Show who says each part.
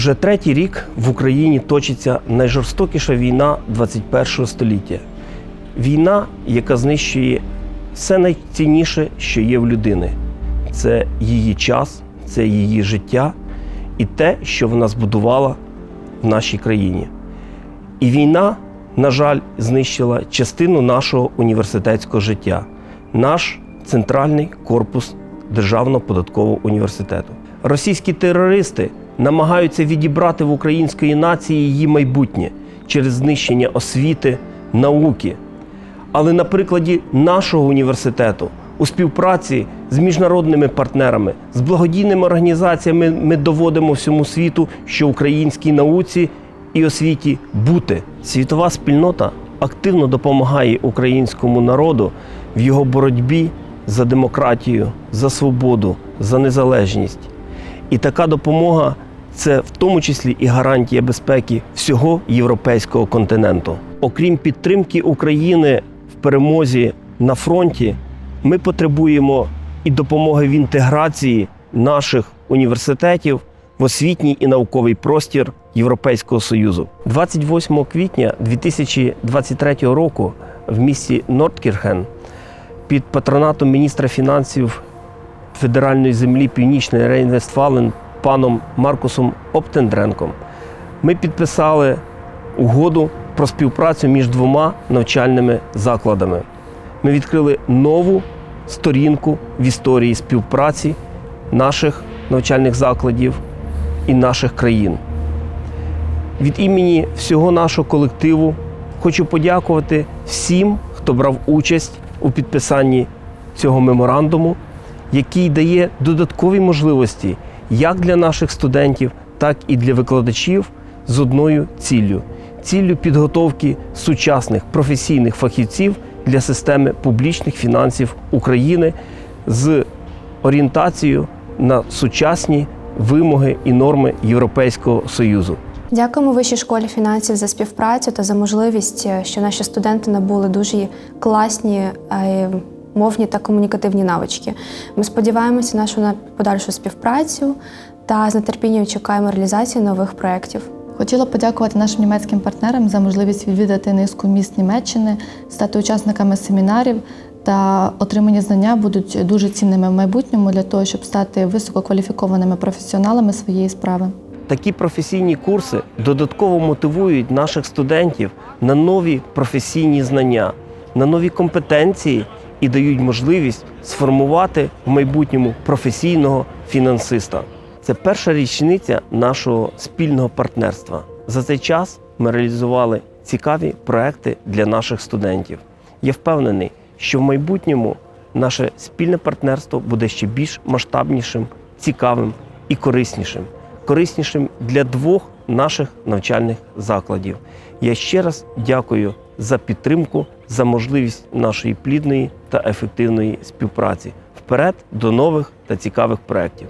Speaker 1: Вже третій рік в Україні точиться найжорстокіша війна 21-го століття. Війна, яка знищує все найцінніше, що є в людини. Це її час, це її життя і те, що вона збудувала в нашій країні. І війна, на жаль, знищила частину нашого університетського життя, наш центральний корпус Державного податкового університету. Російські терористи намагаються відібрати в української нації її майбутнє через знищення освіти, науки. Але на прикладі нашого університету у співпраці з міжнародними партнерами, з благодійними організаціями ми доводимо всьому світу, що українській науці і освіті бути. Світова спільнота активно допомагає українському народу в його боротьбі за демократію, за свободу, за незалежність. І така допомога це в тому числі і гарантія безпеки всього європейського континенту. Окрім підтримки України в перемозі на фронті, ми потребуємо і допомоги в інтеграції наших університетів в освітній і науковий простір Європейського Союзу. 28 квітня 2023 року в місті Нордкірхен під патронатом міністра фінансів федеральної землі Північний Рейн-Вестфален паном Маркусом Оптендренком ми підписали угоду про співпрацю між двома навчальними закладами. Ми відкрили нову сторінку в історії співпраці наших навчальних закладів і наших країн. Від імені всього нашого колективу хочу подякувати всім, хто брав участь у підписанні цього меморандуму, який дає додаткові можливості як для наших студентів, так і для викладачів з одною ціллю ціллю підготовки сучасних професійних фахівців для системи публічних фінансів України з орієнтацією на сучасні вимоги і норми Європейського Союзу.
Speaker 2: Дякуємо Вищій школі фінансів за співпрацю та за можливість, е, що наші студенти набули дуже класні е, мовні та комунікативні навички. Ми сподіваємося нашу на подальшу співпрацю та з нетерпінням чекаємо реалізації нових проєктів.
Speaker 3: Хотіла подякувати нашим німецьким партнерам за можливість відвідати низку міст Німеччини, стати учасниками семінарів та отримані знання будуть дуже цінними в майбутньому для того, щоб стати висококваліфікованими професіоналами своєї справи.
Speaker 1: Такі професійні курси додатково мотивують наших студентів на нові професійні знання, на нові компетенції і дають можливість сформувати в майбутньому професійного фінансиста. Це перша річниця нашого спільного партнерства. За цей час ми реалізували цікаві проекти для наших студентів. Я впевнений, що в майбутньому наше спільне партнерство буде ще більш масштабнішим, цікавим і кориснішим. Кориснішим для двох наших навчальних закладів. Я ще раз дякую за підтримку, за можливість нашої плідної та ефективної співпраці. Вперед до нових та цікавих проєктів.